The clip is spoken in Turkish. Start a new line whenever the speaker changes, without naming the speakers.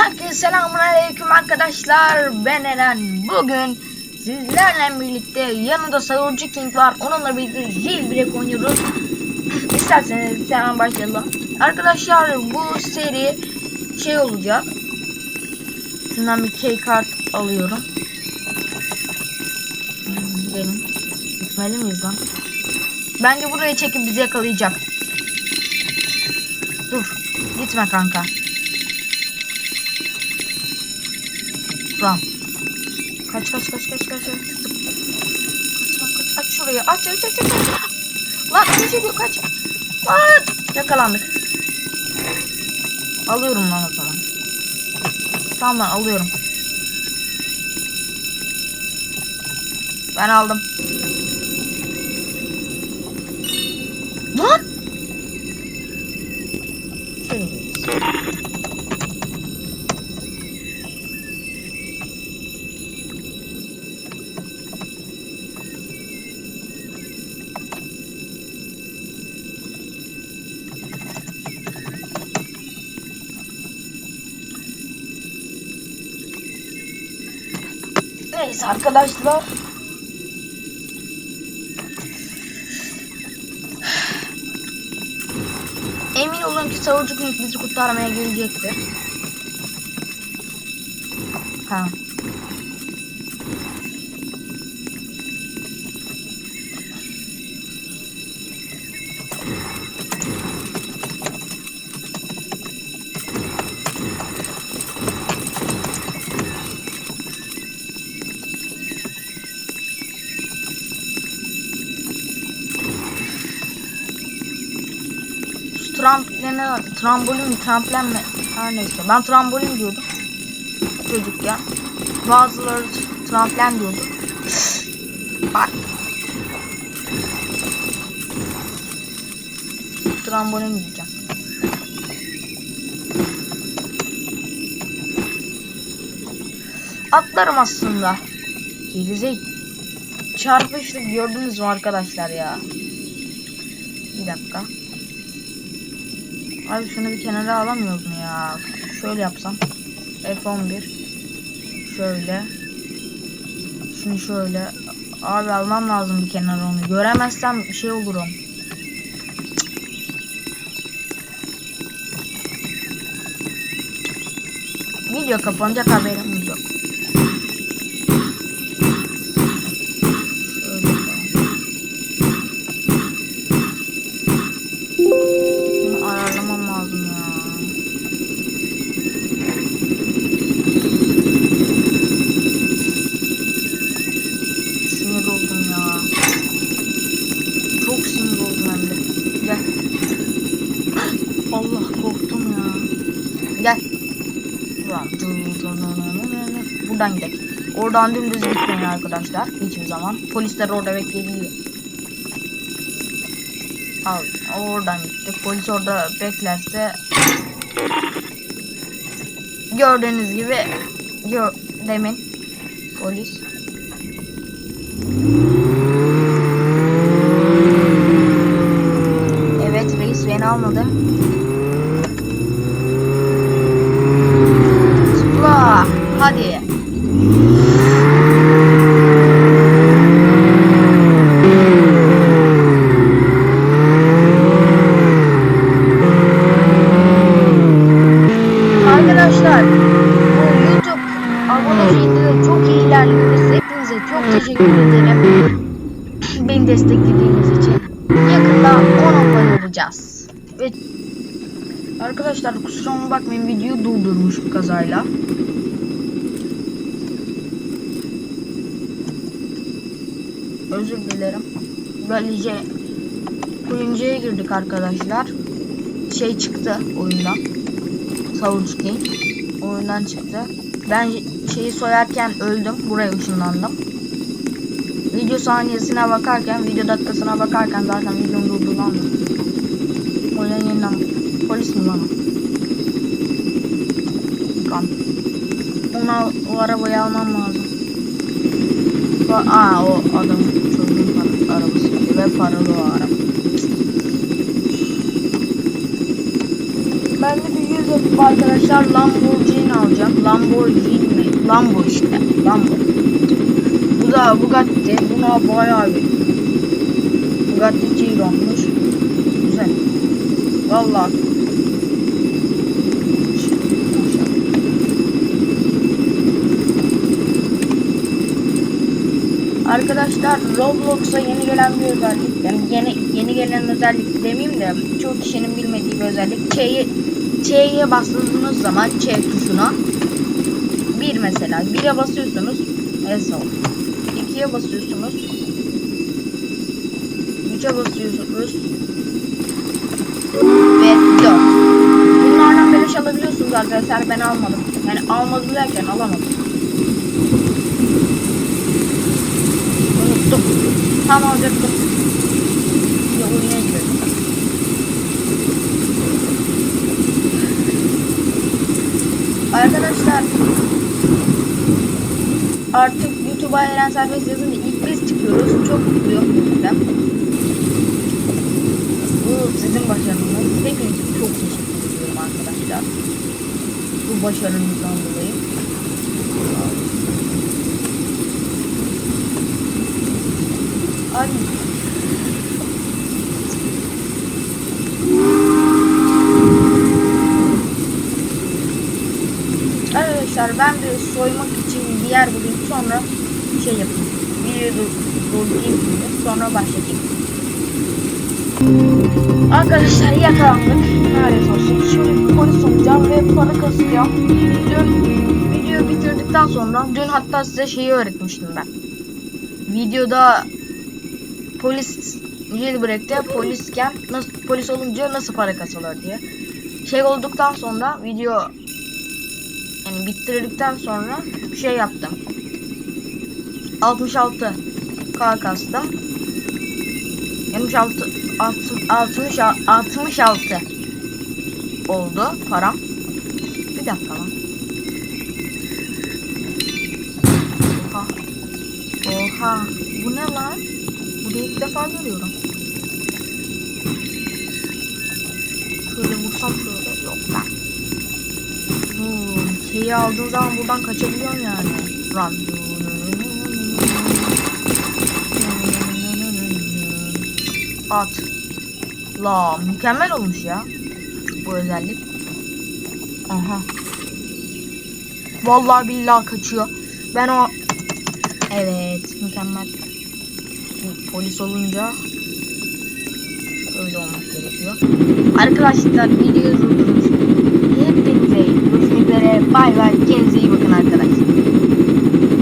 Herkese selamünaleyküm arkadaşlar. Ben Eren. Bugün sizlerle birlikte yanında Savurcu King var. Onunla birlikte jailbreak oynuyoruz. İsterseniz hemen başlayalım. Arkadaşlar bu seri şey olacak. Şundan bir key kart alıyorum. Gidelim. Gitmeli miyiz lan? Bence buraya çekip bizi yakalayacak. Dur. Gitme kanka. Lan. Kaç kaç kaç kaç kaç. Kaç kaç kaç. Aç şurayı. Aç aç aç aç. Lan ateş ediyor kaç. Lan. Yakalandık. Alıyorum lan o zaman. Tamam lan alıyorum. Ben aldım. Lan. Şöyle. Neyse arkadaşlar. Emin olun ki savurucu King bizi kurtarmaya gelecektir. Ha. Trampoline, trambolin mi, tramplen mi? Her neyse. Ben trambolin diyordum. Çocukken. Bazıları tramplen diyordu. Bak. Trambolin diyeceğim. Atlarım aslında. Gerizek. Çarpıştık gördünüz mü arkadaşlar ya? Bir dakika. Abi şunu bir kenara alamıyoruz mu ya? Şöyle yapsam. F11. Şöyle. Şunu şöyle. Abi almam lazım bir kenara onu. Göremezsem bir şey olurum. Video kapanacak haberim yok. Şöyle yapalım. Bunu ayarlamam lazım ya. Sinir oldum ya. Çok sinir oldum hem de. Gel. Allah korktum ya. Gel. Buradan. Gidelim. Oradan dümdüz gitmeyin arkadaşlar. Hiçbir zaman. Polisler orada bekleyebiliyor. Al, oradan gitti. Polis orada beklerse gördüğünüz gibi gör, demin polis Evet reis beni almadı. Hadi. Arkadaşlar bu YouTube abone şeyinde çok iyi ilerliyoruz. Hepinize çok teşekkür ederim. Beni desteklediğiniz için. Yakında 10 abone olacağız. Ve Arkadaşlar kusuruma bakmayın videoyu durdurmuş bu kazayla. Özür dilerim. Böylece oyuncuya girdik arkadaşlar. Şey çıktı oyundan. Savurucu King oyundan çıktı. Ben şeyi soyarken öldüm. Buraya ışınlandım. Video saniyesine bakarken, video dakikasına bakarken zaten videonun durduğunu anladım. O yüzden yeniden polis mi lan o? Lan. Ona o arabayı almam lazım. O, aa o adamın çocuğun arabası ve paralı o araba. Ben de bir gördüğünüz gibi arkadaşlar Lamborghini alacağım. Lamborghini mi? Lambo işte. Lambo. Bu da Bugatti. Buna bayağı bir Bugatti Chiron'muş. Güzel. Vallahi. Arkadaşlar Roblox'a yeni gelen bir özellik. Yani yeni yeni gelen özellik demeyeyim de çok kişinin bilmediği bir özellik. Ç'ye Ç'ye bastığınız zaman Ç tuşuna bir mesela 1'e basıyorsunuz S oldu. 2'ye basıyorsunuz 3'e basıyorsunuz ve 4. Bunlardan beleş alabiliyorsunuz arkadaşlar. Ben almadım. Yani almadım derken alamadım. Tam alacaktım. Ya oyuna. Arkadaşlar artık YouTube'a Eren Serbest yazınca ilk biz çıkıyoruz. Çok mutluyum bu yüzden. Bu sizin başarınız. Hepinize çok teşekkür ediyorum arkadaşlar. Bu başarınızdan dolayı. Ay. Arkadaşlar ben bir soymak için bir yer bulayım sonra şey yapayım. Videoyu dur- durdurayım şimdi sonra başlatayım. Arkadaşlar yakalandık. Lanet olsun. Şimdi polis olacağım ve para kasacağım. Dün videoyu bitirdikten sonra dün hatta size şeyi öğretmiştim ben. Videoda polis jailbreak'te polisken nasıl polis olunca nasıl para kasılır diye. Şey olduktan sonra video yani bitirdikten sonra şey yaptım. 66 K kastım. 76 60 66 oldu param. Bir dakika lan. Oha. Oha. Bu ne lan? Bunu ilk defa görüyorum. Şöyle vursam şöyle. Yok lan. Şeyi aldığın zaman buradan kaçabiliyorsun yani. Run. At. La mükemmel olmuş ya. Bu özellik. Aha. Vallahi billahi kaçıyor. Ben o Evet, mükemmel. Polis olunca öyle olmak gerekiyor. Arkadaşlar videoyu durdurmuş. Hepinize れバイバイ現世今くなったらです